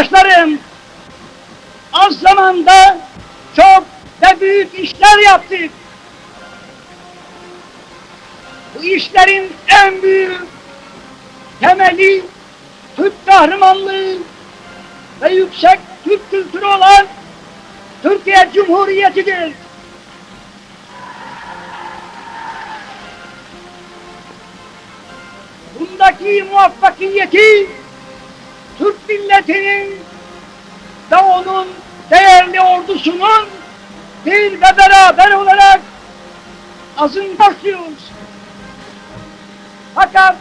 Yurttaşlarım, az zamanda çok ve büyük işler yaptık. Bu işlerin en büyük temeli Türk kahramanlığı ve yüksek Türk kültürü olan Türkiye Cumhuriyeti'dir. Bundaki muvaffakiyeti milletinin ve onun değerli ordusunun bir ve beraber olarak azın başlıyoruz. Fakat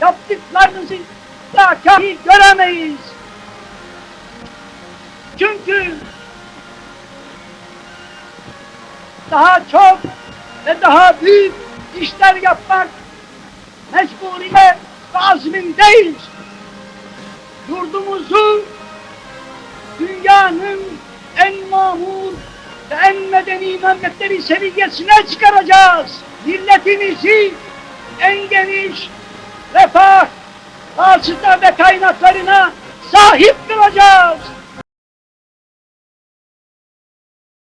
yaptıklarınızı da kafi göremeyiz. Çünkü daha çok ve daha büyük işler yapmak mecburiyet ve azmindeyiz. Yurdumuzu dünyanın en mamur ve en medeni memleketleri seviyesine çıkaracağız. Milletimizi en geniş refah, vasıta ve kaynaklarına sahip kılacağız.